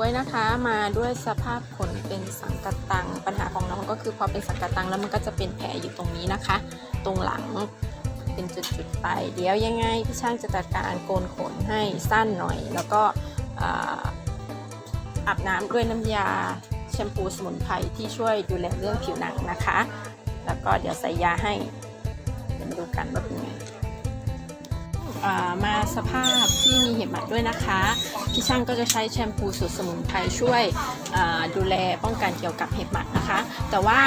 ก๊วยนะคะ มาด้วยสภาพขนเป็นสังกตัง ปัญหาของน้องก็คือพอเป็นสังกตังแล้วมันก็จะเป็นแผลอยู่ตรงนี้นะคะ ตรงหลังเป็นจุดๆไป เดี๋ยวยังไงพี่ช่างจะจัดการโกนขนให้สั้นหน่อย แล้วก็อาบน้ำด้วยน้ำยาแชมพูสมุนไพรที่ช่วยดูแลเรื่องผิวหนังนะคะ แล้วก็เดี๋ยวใส่ยาให้เดี๋ยวมาดูกันว่าเป็นไง มาสภาพที่มีเห็บหมัดด้วยนะคะ พี่ช่างก็จะใช้แชมพูสูตรสมุนไพรช่วยดูแลป้องกันเกี่ยวกับเห็บหมัดนะคะ แต่ว่า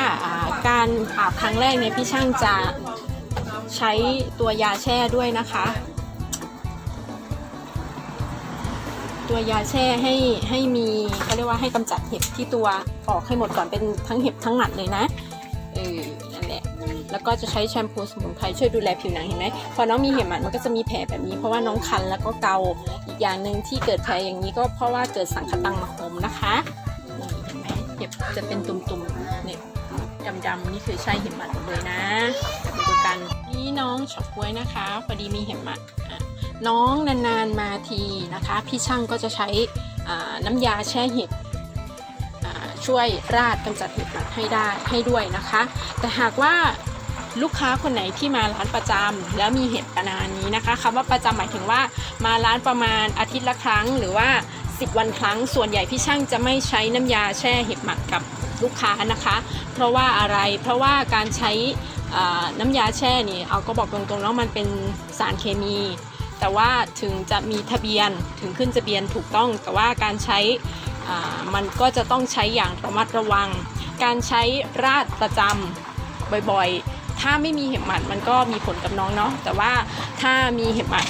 การอาบครั้งแรกเนี่ยพี่ช่างจะใช้ตัวยาแช่ด้วยนะคะ ตัวยาแช่ให้ให้มีเขาเรียกว่าให้กำจัดเห็บที่ตัวออกให้หมดก่อนเป็นทั้งเห็บทั้งหมัดเลยนะเออ แล้วก็จะใช้แชมพูสมุนไพรช่วยดูแลผิวหนังเห็นไหมพอน้องมีเห็บหมัดมันก็จะมีแผลแบบนี้ เพราะว่าน้องคันแล้วก็เกาอีกอย่างหนึ่งที่เกิดแผลอย่างนี้ก็เพราะว่าเกิดสังคตังมาคมนะคะนี่เห็นไหมเห็บจะเป็นตุ่มๆเนี่ยดำๆนี่คือใช่เห็บหมัดเลยนะเดี๋ยวไปดูกันนี่น้องเฉาก๊วยนะคะพอดีมีเห็บหมัดอะน้องนานๆมาทีนะคะ พี่ช่างก็จะใช้น้ำยาแช่เห็บ ช่วยราดกำจัดเห็บหมัดให้ได้ให้ด้วยนะคะ แต่หากว่าลูกค้าคนไหนที่มาร้านประจำแล้วมีเห็บประมาณนี้นะคะคำว่าประจำหมายถึงว่ามาร้านประมาณอาทิตย์ละครั้ง หรือว่า 10 วันครั้ง ส่วนใหญ่พี่ช่างจะไม่ใช้น้ำยาแช่เห็บหมัดกับลูกค้านะคะ เพราะว่าอะไรเพราะว่าการใช้น้ำยาแช่นี่เอาก็บอกตรงๆแล้วมันเป็นสารเคมี แต่ว่าถึงจะมีทะเบียนถึงขึ้นทะเบียนถูกต้องแต่ว่าการใช้ มันก็จะต้องใช้อย่างระมัดระวัง การใช้ราดประจำบ่อยๆ ถ้าไม่มีเห็บหมัดมันก็มีผลกับน้องเนาะแต่ว่าถ้ามีเห็บหมัด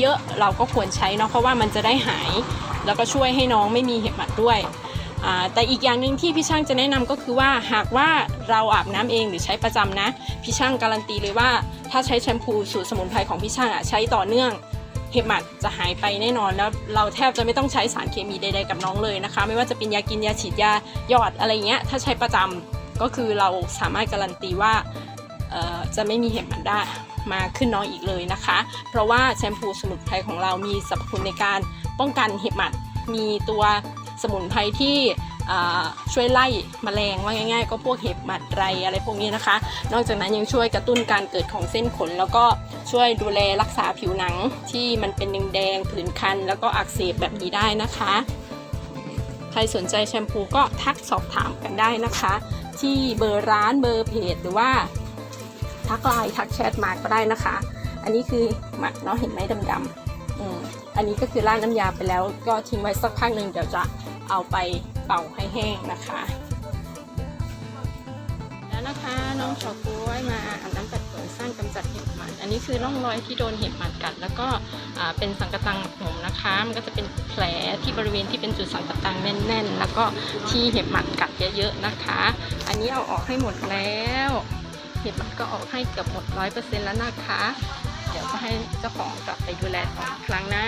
เยอะๆ เราก็ควรใช้เนาะเพราะว่ามันจะได้หาย แล้วก็ช่วยให้น้องไม่มีเห็บหมัดด้วยแต่อีกอย่างหนึ่งที่พี่ช่างจะแนะนำก็คือว่าหากว่าเราอาบน้ำเองหรือใช้ประจำนะ พี่ช่างการันตีเลยว่าถ้าใช้แชมพูสูตรสมุนไพรของพี่ช่างอะใช้ต่อเนื่อง เห็บหมัดจะหายไปแน่นอนแล้วเราแทบจะไม่ต้องใช้สารเคมีใดๆกับน้องเลยนะคะ ไม่ว่าจะเป็นยากินยาฉีดยาหยอดอะไรเงี้ยถ้าใช้ประจำก็คือเราสามารถการันตีว่าจะไม่มีเห็บหมัดได้มาขึ้นน้องอีกเลยนะคะ เพราะว่าแชมพูสมุนไพรของเรามีสรรพคุณในการป้องกันเห็บหมัด มีตัวสมุนไพรที่ช่วยไล่แมลงว่าง่าย ๆ ก็พวกเห็บหมัดไรอะไรพวกนี้นะคะ นอกจากนั้นยังช่วยกระตุ้นการเกิดของเส้นขนแล้วก็ ช่วยดูแลรักษาผิวหนังที่มันเป็นแดงๆผื่นคัน แล้วก็อักเสบแบบนี้ได้นะคะ ใครสนใจแชมพูก็ทักสอบถามกันได้นะคะ ที่เบอร์ร้านเบอร์เพจหรือว่า ทักไลน์ทักแชทมาก็ได้นะคะ อันนี้คือหมักเนาะเห็นไหมดำๆอืมอันนี้ก็คือราดน้ำยาไปแล้ว ก็ทิ้งไว้สักพักหนึ่งเดี๋ยวจะเอาไปเป่าให้แห้งนะคะ แล้วนะคะ น้องเฉาก๊วยมาอาบน้ำกัดขนสร้างกำจัดเห็บหมัด อันนี้คือร่องรอยที่โดนเห็บหมัดกัด แล้วก็เป็นสังกะตังหมักหมมนะคะ มันก็จะเป็นแผลที่บริเวณที่เป็นจุดสังกะตังแน่น ๆ แล้วก็ที่เห็บหมัดกัดเยอะๆนะคะ อันนี้เอาออกให้หมดแล้ว เห็บหมัดก็ออกให้เกือบหมดร้อยเปอร์เซ็นต์แล้วนะคะ เดี๋ยวจะให้เจ้าของกลับไปดูแลต่ออีกครั้งนะ